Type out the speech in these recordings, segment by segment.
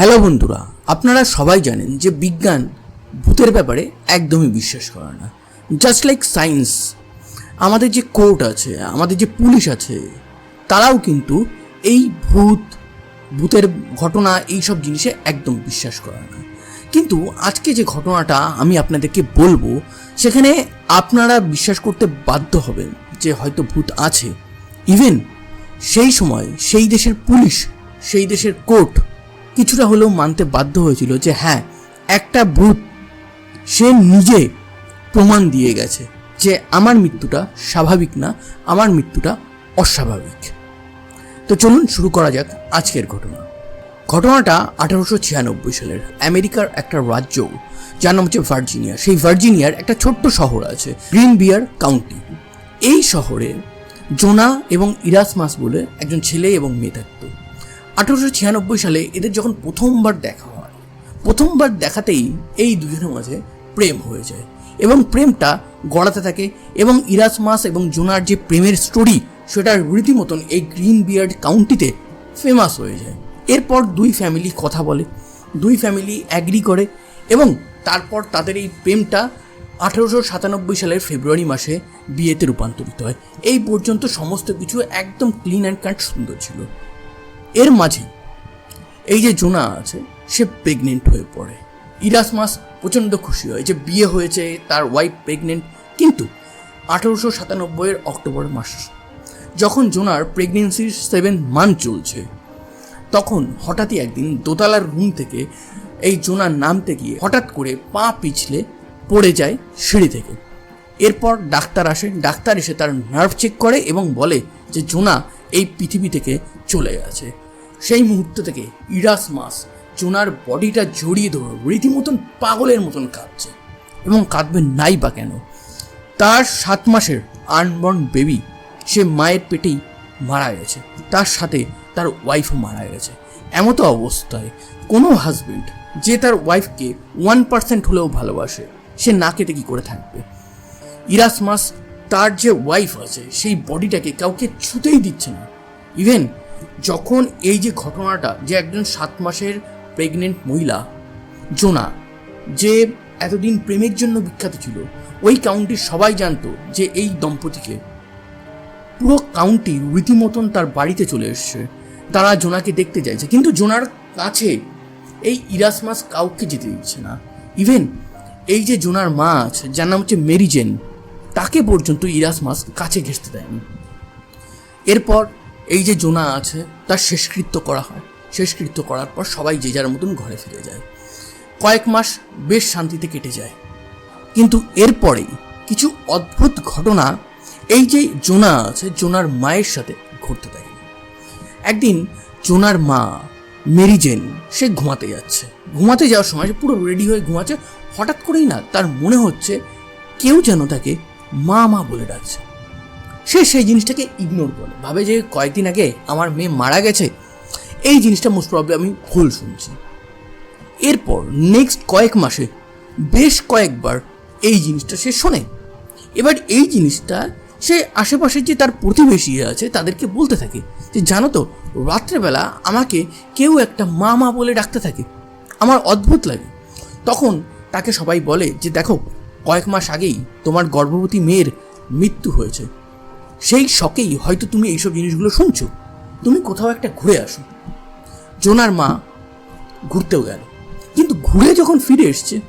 Hello বন্ধুরা, আপনারা সবাই জানেন যে বিজ্ঞান ভূতের ব্যাপারে একদমই বিশ্বাস করে না। জাস্ট লাইক সায়েন্স আমাদের যে কোর্ট আছে, আমাদের যে পুলিশ আছে, তারাও কিন্তু এই ভূত, ভূতের ঘটনা এই সব জিনিসে একদম বিশ্বাস করে না। কিন্তু আজকে যে ঘটনাটা আমি আপনাদেরকে বলব, সেখানে আপনারা বিশ্বাস করতে বাধ্য হবেন যে হয়তো ভূত আছে। ইভেন সেই সময় সেই দেশের পুলিশ, সেই দেশের কোর্ট কিছুটা হলেও মানতে বাধ্য হয়েছিল যে হ্যাঁ একটা ভূত সে নিজে প্রমাণ দিয়ে গেছে যে আমার মৃত্যুটা স্বাভাবিক না, আমার মৃত্যুটা অস্বাভাবিক। তো চলুন শুরু করা যাক আজকের ঘটনা। ঘটনাটা আঠারোশো ছিয়ানব্বই সালের আমেরিকার একটা রাজ্য, যার নাম হচ্ছে ভার্জিনিয়া। সেই ভার্জিনিয়ার একটা ছোট্ট শহর আছে গ্রিন বিয়ার কাউন্টি। এই শহরে জোনা এবং ইরাসমাস বলে একজন ছেলে এবং মেয়ে থাকতো। আঠারোশো ছিয়ানব্বই সালে এদের যখন প্রথমবার দেখা হয়, প্রথমবার দেখাতেই এই দুজনের মাঝে প্রেম হয়ে যায় এবং প্রেমটা গড়াতে থাকে এবং ইরাসমাস এবং জোনার যে প্রেমের স্টোরি সেটা রীতিমতন এই গ্রিন বিয়ার্ড কাউন্টিতে ফেমাস হয়ে যায়। এরপর দুই ফ্যামিলি কথা বলে, দুই ফ্যামিলি অ্যাগ্রি করে এবং তারপর তাদের এই প্রেমটা আঠারোশো সাতানব্বই সালের ফেব্রুয়ারি মাসে বিয়েতে রূপান্তরিত হয়। এই পর্যন্ত সমস্ত কিছু একদম ক্লিন অ্যান্ড কাট সুন্দর ছিল। এর মাঝে এই যে জোনা আছে, সে প্রেগনেন্ট হয়ে পড়ে। ইরাসমাস প্রচণ্ড খুশি হয় যে বিয়ে হয়েছে, তার ওয়াইফ প্রেগনেন্ট কিন্তু আঠারোশো সাতানব্বইয়ের অক্টোবর মাস, যখন জোনার প্রেগনেন্সির সেভেন মান্থ চলছে, তখন হঠাৎই একদিন দোতলার রুম থেকে এই জোনার নামতে গিয়ে হঠাৎ করে পা পিছলে পড়ে যায় সিঁড়ি থেকে। এরপর ডাক্তার আসে, ডাক্তার এসে তার নার্ভ চেক করে এবং বলে যে, জোনা এই পৃথিবী থেকে চলে গেছে। সেই মুহূর্ত থেকে ইরাস মাস জোনার বডিটা জড়িয়ে ধরে রীতিমতন পাগলের মতন কাঁদছে এবং কাঁদবে নাই বা কেন? তার সাত মাসের আনবর্ন বেবি সে মায়ের পেটেই মারা গেছে। তার সাথে তার ওয়াইফও মারা গেছে। এমতো অবস্থায় কোনো হাজবেন্ড যে তার ওয়াইফকে ওয়ান পার্সেন্ট হলেও ভালোবাসে, সে না কেটে কি করে থাকবে? ইরাসমাস তার যে ওয়াইফ আছে, সেই বডিটাকে কাউকে ছুতেই দিচ্ছে না। ইভেন যখন এই যে ঘটনাটা, যে একজন সাত মাসের প্রেগনেন্ট মহিলা, জোনা, যে এতদিন প্রেমের জন্য বিখ্যাত ছিল, ওই কাউন্টির সবাই জানতো যে এই দম্পতিকে। পুরো কাউন্টি রীতিমতন তার বাড়িতে চলে এসছে। তারা জোনাকে দেখতে চাইছে কিন্তু জোনার কাছে এই ইরাসমাস কাউকে যেতে দিচ্ছে না। ইভেন এই যে জোনার মা আছে, যার নাম হচ্ছে মেরিজেন তাকে পর্যন্ত ইরাসমাস কাছে ঘেঁচতে দেয়নি। এরপর এই যে জোনা আছে, তার শেষকৃত্য করা হয়। শেষকৃত্য করার পর সবাই যে যার মতন ঘরে ফিরে যায়। কয়েক মাস বেশ শান্তিতে কেটে যায়। কিন্তু এরপরেই কিছু অদ্ভুত ঘটনা এই যে জোনা আছে, জোনার মায়ের সাথে ঘটতে থাকে। একদিন জোনার মা মেরিজেন সে ঘুমাতে যাচ্ছে। ঘুমাতে যাওয়ার সময় সে পুরো রেডি হয়ে ঘুমাচ্ছে। হঠাৎ করেই না, তার মনে হচ্ছে কেউ যেন তাকে মা মা বলে ডাকছে। সে সেই জিনিসটাকে ইগনোর করে। ভাবে যে কয়েকদিন আগে আমার মেয়ে মারা গেছে, এই জিনিসটা মোস্ট প্রবলি আমি ভুল শুনছি। এরপর নেক্সট কয়েক মাসে বেশ কয়েকবার এই জিনিসটা সে শোনে। এবার এই জিনিসটা সে আশেপাশে যে তার প্রতিবেশী আছে, তাদেরকে বলতে থাকে যে, জানো তো, রাত্রেবেলা আমাকে কেউ একটা মা মা বলে ডাকতে থাকে। আমার অদ্ভুত লাগে। তখন তাকে সবাই বলে যে, দেখো কয়েক মাস আগেই তোমার গর্ভবতী মেয়ের মৃত্যু হয়েছে। সেই শখেই হয়তো তুমি এইসব জিনিসগুলো শুনছো। তুমি কোথাও একটা ঘুরে আসো। জোনার মা ঘুরতেও গেল। কিন্তু ঘুরে যখন ফিরে এসছে,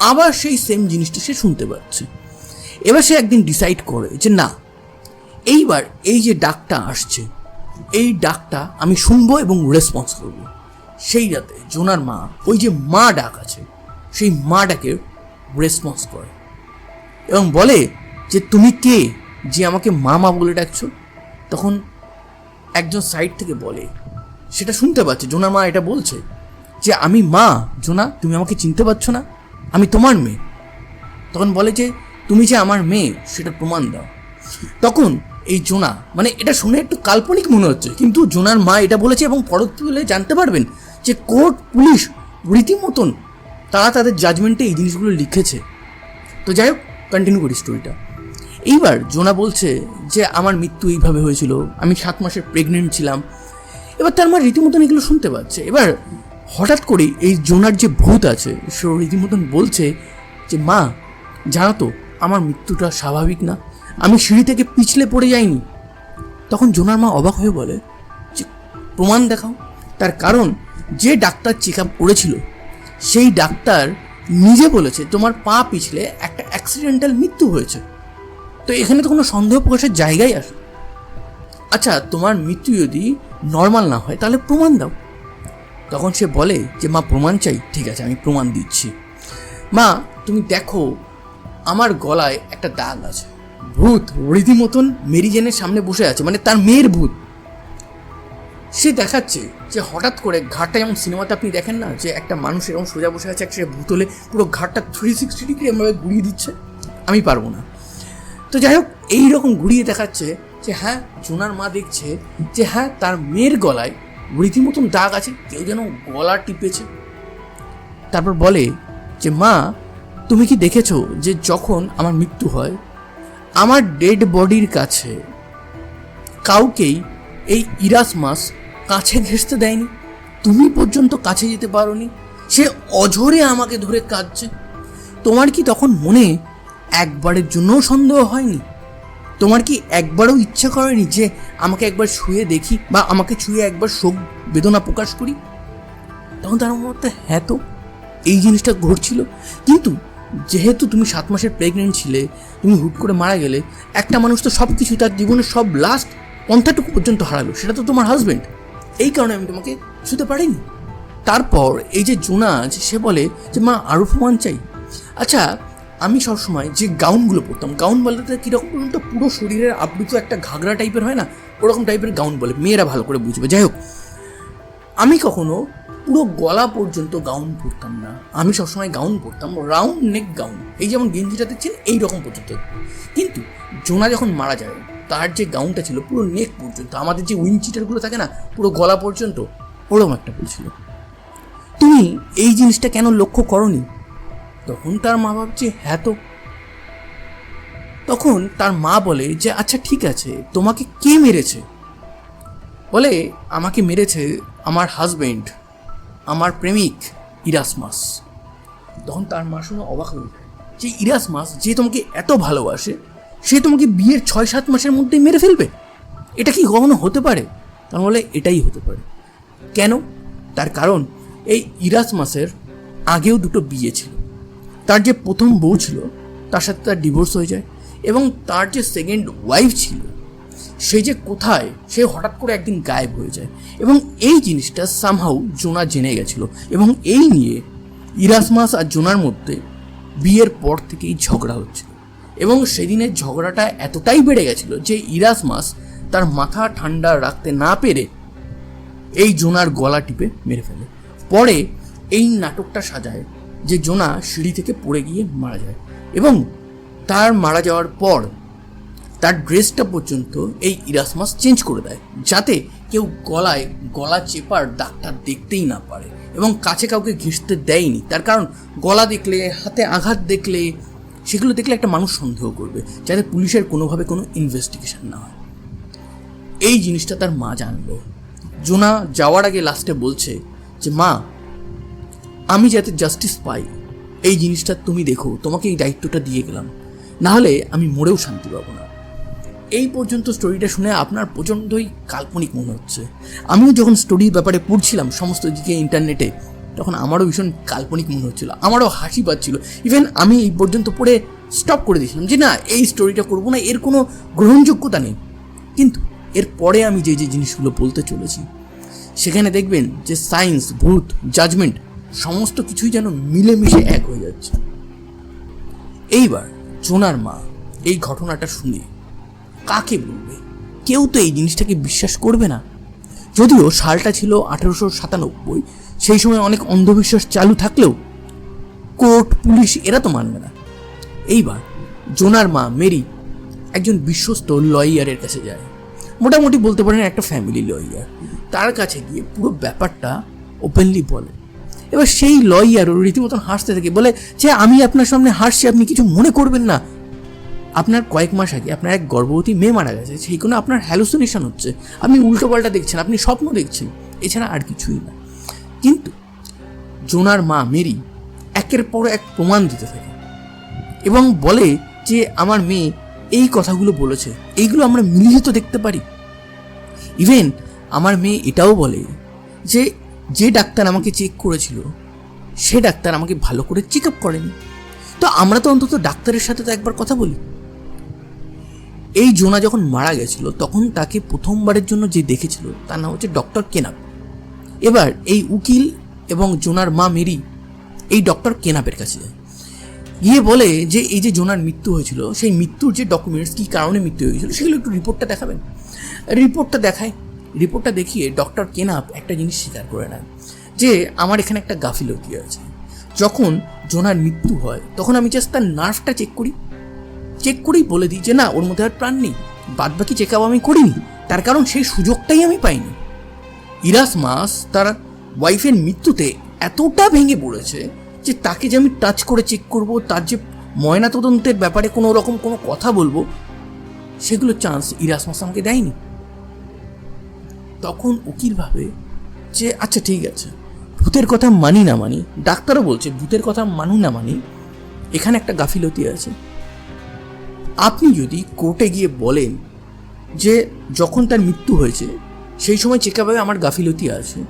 আবার সেই সেম জিনিসটা সে শুনতে পাচ্ছে। এবার সে একদিন ডিসাইড করে যে না, এইবার এই যে ডাকটা আসছে, এই ডাকটা আমি শুনব এবং রেসপন্স করব। সেই রাতে জোনার মা, ওই যে মা ডাক আছে, সেই মা ডাকে রেসপন্স করে। এবং বলে যে, তুমি কে যে আমাকে মা মা বলে ডাকছো? তখন একজন সাইড থেকে বলে, সেটা শুনতে পাচ্ছে। জোনার মা এটা বলছে যে, আমি মা, জোনা, তুমি আমাকে চিনতে পারছ না? আমি তোমার মেয়ে। তখন বলে যে, তুমি যে আমার মেয়ে, সেটা প্রমাণ দাও। তখন এই জোনা মানে এটা শুনে একটু কাল্পনিক মনে হচ্ছে। কিন্তু জোনার মা এটা বলেছে এবং পরবর্তীকালে জানতে পারবেন যে, কোর্ট পুলিশ রীতিমতন তারা তাদের জাজমেন্টে এই জিনিসগুলো লিখেছে। তো যাই হোক কন্টিনিউ করি স্টোরিটা এইবার জোনা বলছে যে, আমার মৃত্যু এইভাবে হয়েছিল, আমি সাত মাসের প্রেগনেন্ট ছিলাম। এবার তার মা রীতিমতন এগুলো শুনতে পাচ্ছে। এবার হঠাৎ করে এই জোনার যে ভূত আছে, সে রীতিমতন বলছে যে, মা, জানো তো, আমার মৃত্যুটা স্বাভাবিক না। আমি সিঁড়ি থেকে পিছলে পড়ে যাইনি। তখন জোনার মা অবাক হয়ে বলে, যে, প্রমাণ দেখাও। তার কারণ, যে ডাক্তার চেক আপ করেছিল, সেই ডাক্তার নিজে বলেছে, তোমার পা পিছলে একটা অ্যাক্সিডেন্টাল মৃত্যু হয়েছে। তো এখানে তো কোনো সন্দেহ প্রকাশের জায়গাই আসে আচ্ছা তোমার মৃত্যু যদি নর্মাল না হয়, তাহলে প্রমাণ দাও। তখন সে বলে যে, মা, প্রমাণ চাই। ঠিক আছে, আমি প্রমাণ দিচ্ছি। মা, তুমি দেখো, আমার গলায় একটা দাগ আছে। ভূত, রীতিমতন মেরিজেনের সামনে বসে আছে মানে তার মেয়ের ভূত। সে দেখাচ্ছে যে হঠাৎ করে ঘাটটা যেমন সিনেমাতে আপনি দেখেন না, যে একটা মানুষ এরকম সোজা বসে আছে একটা ভূত হলে পুরো ঘাটটা থ্রি সিক্সটি ডিগ্রি এমভাবে ঘুরিয়ে দিচ্ছে? আমি পারব না। তো যাই হোক এইরকম ঘুরিয়ে দেখাচ্ছে যে হ্যাঁ জোনার মা দেখছে যে হ্যাঁ তার মেয়ের গলায় রীতিমতন দাগ আছে, কেউ যেন গলা টিপেছে। তারপর বলে যে, মা, তুমি কি দেখেছ যে যখন আমার মৃত্যু হয়, আমার ডেড বডির কাছে কাউকেই এই ইরাসমাস কাছে ঘেঁষতে দেয়নি। তুমি পর্যন্ত কাছে যেতে পারোনি। সে অঝরে আমাকে ধরে কাঁদছে। তোমার কি তখন মনে একবারের জন্যও সন্দেহ হয়নি? তোমার কি একবারও ইচ্ছা করেনি যে আমাকে একবার শুয়ে দেখি বা আমাকে ছুঁয়ে একবার শোক বেদনা প্রকাশ করি? তখন তার মধ্যে হ্যাঁ তো, এই জিনিসটা ঘটছিল। কিন্তু যেহেতু তুমি সাত মাসের প্রেগনেন্ট ছিলে, তুমি হুট করে মারা গেলে, একটা মানুষ তো সব কিছু তার জীবনের সব লাস্ট পন্থাটুকু পর্যন্ত হারালো, সেটা তো তোমার হাজবেন্ড এই কারণে আমি তোমাকে ছুতে পারিনি। তারপর এই যে জোনাজ সে বলে যে, মা আরও প্রমাণ চাই। আচ্ছা আমি সবসময় যে গাউনগুলো পরতাম, গাউন বলতে কীরকম বলুন তো পুরো শরীরের আবৃত একটা ঘাগরা টাইপের হয় না? ওরকম টাইপের গাউন বলে, মেয়েরা ভালো করে বুঝবে। যাই হোক, আমি কখনো পুরো গলা পর্যন্ত গাউন পরতাম না। আমি সবসময় গাউন পরতাম রাউন্ড নেক গাউন। এই যেমন গেঞ্জিটা দেখছেন এই রকম পর্যন্ত কিন্তু জোনা যখন মারা যায় তার যে গাউনটা ছিল, পুরো নেক পর্যন্ত, আমাদের যে উইনচিটারগুলো থাকে না, পুরো গলা পর্যন্ত ওরকম একটা বলছিল তুমি এই জিনিসটা কেন লক্ষ্য করনি? তখন তার মা ভাবছে হ্যাঁ তো। তখন তার মা বলে যে আচ্ছা ঠিক আছে, তোমাকে কে মেরেছে? বলে, আমাকে মেরেছে আমার হাজবেন্ড আমার প্রেমিক ইরাসমাস তখন তার মা শুনে অবাক হয়ে যায় যে ইরাসমাস যে তোমাকে এত ভালোবাসে সে তোমাকে বিয়ের ছয়, সাত মাসের মধ্যেই মেরে ফেলবে? এটা কি কখনো হতে পারে? তার বলে এটাই হতে পারে। কেন? তার কারণ, এই ইরাস মাসের আগেও দুটো বিয়ে ছিল। তার যে প্রথম বউ ছিল, তার সাথে তার ডিভোর্স হয়ে যায় এবং তার যে সেকেন্ড ওয়াইফ ছিল, সে যে কোথায়, সে হঠাৎ করে একদিন গায়েব হয়ে যায় এবং এই জিনিসটা সামহাউ জোনা জেনে গেছিল এবং এই নিয়ে ইরাসমাস আর জোনার মধ্যে বিয়ের পর থেকেই ঝগড়া হচ্ছিল। এবং সেদিনের ঝগড়াটা এতটাই বেড়ে গেছিল যে ইরাসমাস তার মাথা ঠান্ডা রাখতে না পেরে এই জোনার গলা টিপে মেরে ফেলে। পরে এই নাটকটা সাজায় যে জোনা সিঁড়ি থেকে পড়ে গিয়ে মারা যায় এবং তার মারা যাওয়ার পর তার ড্রেসটা পর্যন্ত এই ইরাসমাস চেঞ্জ করে দেয় যাতে কেউ গলায় গলা চেপার দাগটা দেখতেই না পারে এবং কাছে কাউকে ঘেঁষতে দেয়নি। তার কারণ গলা দেখলে, হাতে আঘাত দেখলে সেগুলো দেখলে একটা মানুষ সন্দেহ করবে যাতে পুলিশের কোনোভাবে কোনো ইনভেস্টিগেশন না হয়। এই জিনিসটা তার মা জানলো। জোনা যাওয়ার আগে লাস্টে বলছে যে, মা, আমি যাতে জাস্টিস পাই, এই জিনিসটা তুমি দেখো, তোমাকে এই দায়িত্বটা দিয়ে গেলাম। না হলে আমি মরেও শান্তি পাবো না। এই পর্যন্ত স্টোরিটা শুনে আপনার প্রচণ্ডই কাল্পনিক মনে হচ্ছে। আমিও যখন স্টোরির ব্যাপারে পড়ছিলাম, সমস্ত দিকে ইন্টারনেটে তখন আমারও ভীষণ কাল্পনিক মনে হচ্ছিল, আমারও হাসি পাচ্ছিল। ইভেন আমি এই পর্যন্ত পড়ে স্টপ করে দিয়েছিলাম যে না, এই স্টোরিটা করব না, এর কোনো গ্রহণযোগ্যতা নেই। কিন্তু এর পরে আমি যে যে জিনিসগুলো বলতে চলেছি, সেখানে দেখবেন যে সায়েন্স ভূত জাজমেন্ট সমস্ত কিছুই যেন মিলেমিশে এক হয়ে যাচ্ছে। এইবার জোনার মা এই ঘটনাটা শুনে কাকে বলবে? কেউ তো এই জিনিসটাকে বিশ্বাস করবে না। যদিও সালটা ছিল আঠেরোশো সাতানব্বই, সেই সময় অনেক অন্ধবিশ্বাস চালু থাকলেও কোর্ট, পুলিশ এরা তো মানবে না। এইবার জোনার মা মেরি একজন বিশ্বস্ত লয়ারের কাছে যায়। মোটামুটি বলতে পারেন একটা ফ্যামিলি লয়ার তার কাছে গিয়ে পুরো ব্যাপারটা ওপেনলি বলে। এবার সেই লয়ার রীতিমতন হাসতে থাকে, বলে যে আমি আপনার সামনে হাসছি, আপনি কিছু মনে করবেন না। আপনার কয়েক মাস আগে আপনার এক গর্ভবতী মেয়ে মারা গেছে, সেই কোনো আপনার হ্যালুসিনেশন হচ্ছে। আপনি উল্টোপাল্টা দেখছেন, আপনি স্বপ্ন দেখছেন, এছাড়া আর কিছুই না। কিন্তু জোনার মা মেরি একের পর এক প্রমাণ দিতে থাকে এবং বলে যে আমার মেয়ে এই কথাগুলো বলেছে, এইগুলো আমরা মিলিয়ে তো দেখতে পারি। ইভেন আমার মেয়ে এটাও বলে যে যে ডাক্তার আমাকে চেক করেছিল, সে ডাক্তার আমাকে ভালো করে চেক আপ করেনি। তো আমরা তো অন্তত ডাক্তারের সাথে তো একবার কথা বলি। এই জোনা যখন মারা গেছিল, তখন তাকে প্রথমবারের জন্য যে দেখেছিল, তার নাম হচ্ছে ডক্টর কেনাপ এবার এই উকিল এবং জোনার মা মেরি এই ডক্টর কেনাপের কাছে যায়। গিয়ে বলে যে, এই যে জোনার মৃত্যু হয়েছিল, সেই মৃত্যুর যে ডকুমেন্টস কী কারণে মৃত্যু হয়েছিল, সেগুলো একটু রিপোর্টটা দেখাবেন? রিপোর্টটা দেখায়। রিপোর্টটা দেখিয়ে ডক্টর কেনাপ একটা জিনিস স্বীকার করে নেন যে আমার এখানে একটা গাফিলতি আছে। যখন জোনার মৃত্যু হয়, তখন আমি জাস্ট তার নার্ভটা চেক করি। চেক করেই বলে দিই যে না, ওর মধ্যে আর প্রাণ নেই। বাদ বাকি চেক আপ আমি করিনি। তার কারণ সেই সুযোগটাই আমি পাইনি। ইরাস মাস তার ওয়াইফের মৃত্যুতে এতটা ভেঙে পড়েছে যে তাকে যে আমি টাচ করে চেক করব, তার যে ময়নাতদন্তের ব্যাপারে কোনো রকম কোনো কথা বলব, সেগুলো চান্স ইরাস মাস আমাকে দেয়নি। তখন উকিল ভাবে যে আচ্ছা ঠিক আছে। ভূতের কথা মানি না মানি, ডাক্তারও বলছে ভূতের কথা মানু না মানি, এখানে একটা গাফিলতি আছে। আপনি যদি কোর্টে গিয়ে বলেন যে যখন তার মৃত্যু হয়েছে, সেই সময় চেক আমার গাফিলতি আছে,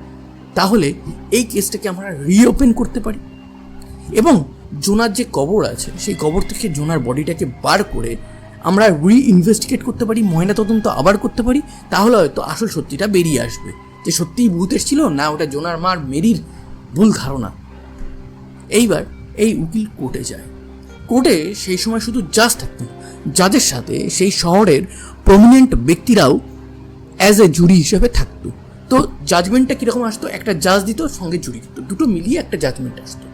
তাহলে এই কেসটাকে আমরা রিওপেন করতে পারি। এবং জোনার যে কবর আছে, সেই কবর থেকে জোনার বডিটাকে বার করে আমরা রি ইনভেস্টিগেট করতে পারি, ময়নাতদন্ত আবার করতে পারি, তাহলে হয়তো আসল সত্যিটা বেরিয়ে আসবে। যে সত্যিই ভূত এসেছিল, না ওটা জোনার মার মেরির ভুল ধারণা। এইবার এই উকিল কোর্টে যায়। কোর্টে সেই সময় শুধু জাজ থাকতেন যাদের সাথে সেই শহরের প্রমিনেন্ট ব্যক্তিরাও অ্যাজ এ জুরি হিসেবে থাকতো। তো জাজমেন্টটা কীরকম আসতো? একটা জাজ দিত, সঙ্গে জুরি দিত। দুটো মিলিয়ে একটা জাজমেন্ট আসতো।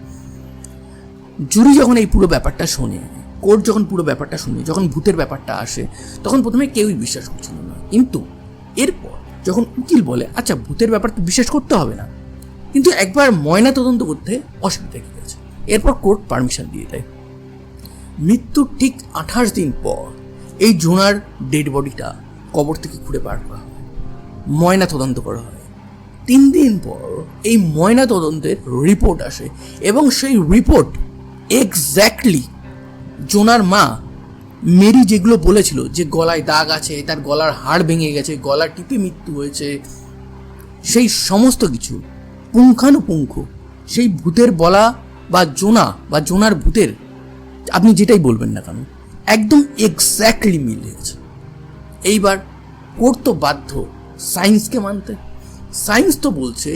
জুরি যখন এই পুরো ব্যাপারটা শোনে কোর্ট যখন পুরো ব্যাপারটা শুনে, যখন ভূতের ব্যাপারটা আসে, তখন প্রথমে কেউই বিশ্বাস করছিল না। কিন্তু এরপর যখন উকিল বলে আচ্ছা ভূতের ব্যাপার তো বিশ্বাস করতে হবে না। কিন্তু একবার ময়না তদন্ত করতে অসুবিধা কী আছে? এরপর কোর্ট পারমিশন দিয়ে দেয়। মৃত্যুর ঠিক আঠাশ দিন পর এই জোনার ডেড বডিটা কবর থেকে খুঁড়ে বার করা হয়। ময়না তদন্ত করা হয়। তিন দিন পর এই ময়না তদন্তের রিপোর্ট আসে এবং সেই রিপোর্ট এক্স্যাক্টলি জোনার মা মেরি যেগুলো বলেছিল যে গলায় দাগ আছে, তার গলার হাড় ভেঙে গেছে গলা টিপে মৃত্যু হয়েছে, সেই সমস্ত কিছু পুঙ্খানুপুঙ্খ সেই ভূতের বলা বা জোনা বা জোনার ভূতের আপনি যেটাই বলবেন না কেন, একদম এক্স্যাক্টলি মিল হয়েছে। এইবার কোর্ট তো বাধ্য সায়েন্সকে মানতে। সায়েন্স তো বলছে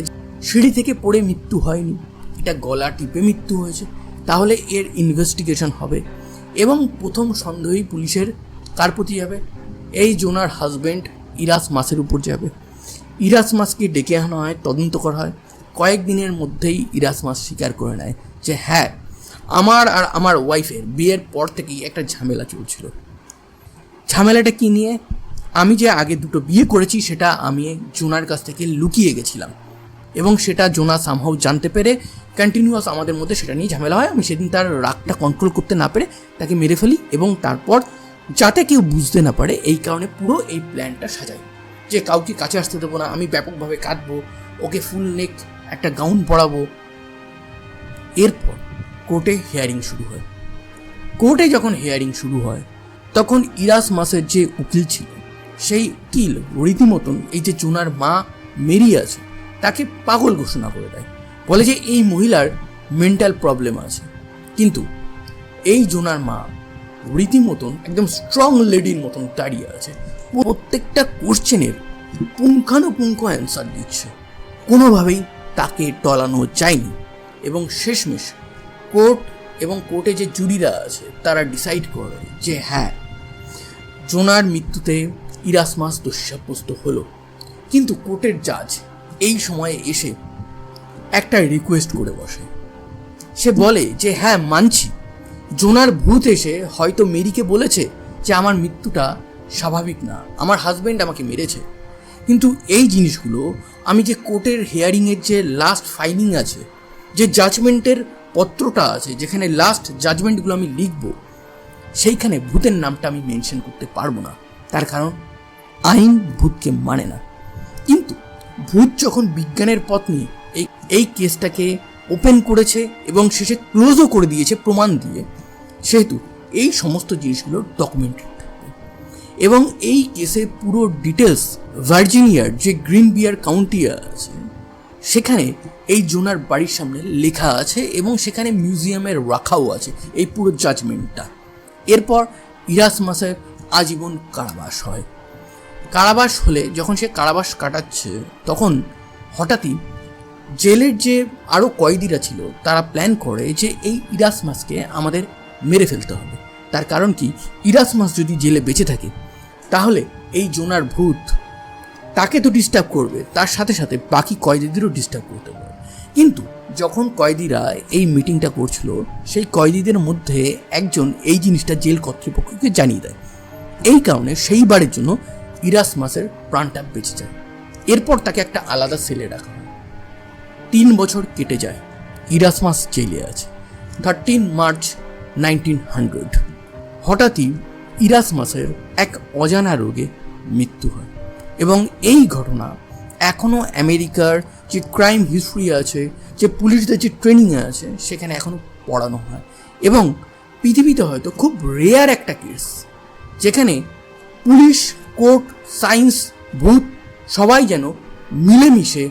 সিঁড়ি থেকে পড়ে মৃত্যু হয়নি, এটা গলা টিপে মৃত্যু হয়েছে, তাহলে এর ইনভেস্টিগেশন হবে এবং প্রথম সন্দেহী পুলিশের কার প্রতি যাবে? এই জোনার হাজব্যান্ড ইরাস মাসের উপর যাবে। ইরাস মাসকে ডেকে আনা হয়, তদন্ত করা হয় কয়েকদিনের মধ্যেই ইরাস মাস স্বীকার করে নেয় যে হ্যাঁ আমার আর আমার ওয়াইফের বিয়ের পর থেকেই একটা ঝামেলা চলছিল। ঝামেলাটা কি নিয়ে? আমি যে আগে দুটো বিয়ে করেছি সেটা আমি জোনার কাছ থেকে লুকিয়ে গেছিলাম এবং সেটা জোনা সামহাও জানতে পেরে কন্টিনিউয়াস আমাদের মধ্যে সেটা নিয়ে ঝামেলা হয়। আমি সেদিন তার রাগটা কন্ট্রোল করতে না পেরে তাকে মেরে ফেলি এবং তারপর যাতে কেউ বুঝতে না পারে এই কারণে পুরো এই প্ল্যানটা সাজাই। যে কাউকে কাছে আসতে দেবো না, আমি ব্যাপকভাবে কাটবো ওকে ফুল নেক একটা গাউন পরাবো। এরপর কোর্টে হিয়ারিং শুরু হয়। কোর্টে যখন হিয়ারিং শুরু হয়, তখন ইরাস মাসের যে উকিল ছিল, সেই উকিল রীতিমতন এই যে জোনার মা মেরি আছে, তাকে পাগল ঘোষণা করে দেয়। বলে যে এই মহিলার মেন্টাল প্রবলেম আছে। কিন্তু এই জোনার মা রীতিমতন একদম স্ট্রং লেডির মতন দাঁড়িয়ে আছে। প্রত্যেকটা কোশ্চেনের পুঙ্খানুপুঙ্খ অ্যান্সার দিচ্ছে। কোনোভাবেই তাকে টলানো যায়নি। এবং শেষমেশ কোর্ট এবং কোর্টে যে জুরিরা আছে, তারা ডিসাইড করে যে হ্যাঁ জোনার মৃত্যুতে ইরাসমাস দোষী হলো। কিন্তু কোর্টের জাজ এই সময়ে এসে একটা রিকোয়েস্ট করে বসে। সে বলে যে হ্যাঁ মানছি। জোনার ভূত এসে হয়তো মেরিকে বলেছে যে আমার মৃত্যুটা স্বাভাবিক না, আমার হাজবেন্ড আমাকে মেরেছে। কিন্তু এই জিনিসগুলো আমি যে কোর্টের হেয়ারিংয়ের যে লাস্ট ফাইলিং আছে, যে জাজমেন্টের পত্রটা আছে যেখানে লাস্ট জাজমেন্টগুলো আমি লিখব, সেইখানে ভূতের নামটা আমি মেনশন করতে পারব না। তার কারণ, আইন ভূতকে মানে না। কিন্তু ভূত যখন বিজ্ঞানের পথ নিয়ে এই এই কেসটাকে ওপেন করেছে এবং শেষে ক্লোজও করে দিয়েছে প্রমাণ দিয়ে, সেহেতু এই সমস্ত জিনিসগুলো ডকুমেন্টেড থাকবে। এবং এই কেসের পুরো ডিটেলস ভার্জিনিয়ার যে গ্রিন বিয়ার কাউন্টি আছে, সেখানে এই জোনার বাড়ির সামনে লেখা আছে এবং সেখানে মিউজিয়ামে রাখাও আছে এই পুরো জাজমেন্টটা এরপর ইরাসমাসের আজীবন কারাবাস হয়। কারাবাস হলে যখন সে কারাবাস কাটাচ্ছে, তখন হঠাৎই জেলের যে আরও কয়েদিরা ছিল, তারা প্ল্যান করে যে এই ইরাস ইরাসমাসকে আমাদের মেরে ফেলতে হবে। তার কারণ কি? ইরাস ইরাসমাস যদি জেলে বেঁচে থাকে, তাহলে এই জোনার ভূত তাকে তো ডিস্টার্ব করবে, তার সাথে সাথে বাকি কয়েদিদেরও ডিস্টার্ব করতে পারে কিন্তু যখন কয়েদিরা এই মিটিংটা করছিল, সেই কয়েদিদের মধ্যে একজন এই জিনিসটা জেল কর্তৃপক্ষকে জানিয়ে দেয়। এই কারণে সেইবারের জন্য ইরাসমাসের প্রাণটা বেঁচে যায়। এরপর তাকে একটা আলাদা সেলে রাখা হয়। তিন বছর কেটে যায়, ইরাসমাস জেলে আছে। থার্টিন মার্চ নাইনটিন হান্ড্রেড হঠাৎই ইরাসমাসের এক অজানা রোগে মৃত্যু হয়। এবং এই ঘটনা এখনও আমেরিকার যে ক্রাইম হিস্ট্রি আছে, যে পুলিশদের যে ট্রেনিং আছে, সেখানে এখনও পড়ানো হয়। এবং পৃথিবীতে হয়তো খুব রেয়ার একটা কেস যেখানে পুলিশ কোর্ট সায়েন্স ভূত সবাই যেন মিলেমিশে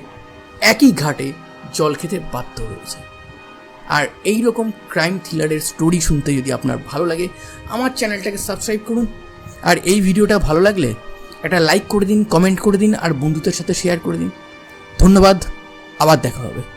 একই ঘাটে জল খেতে বাধ্য হয়েছে। আর এই রকম ক্রাইম থ্রিলারের স্টোরি শুনতে যদি আপনার ভালো লাগে, আমার চ্যানেলটাকে সাবস্ক্রাইব করুন। আর এই ভিডিওটা ভালো লাগলে একটা লাইক করে দিন কমেন্ট করে দিন, আর বন্ধুদের সাথে শেয়ার করে দিন। ধন্যবাদ আবার দেখা হবে।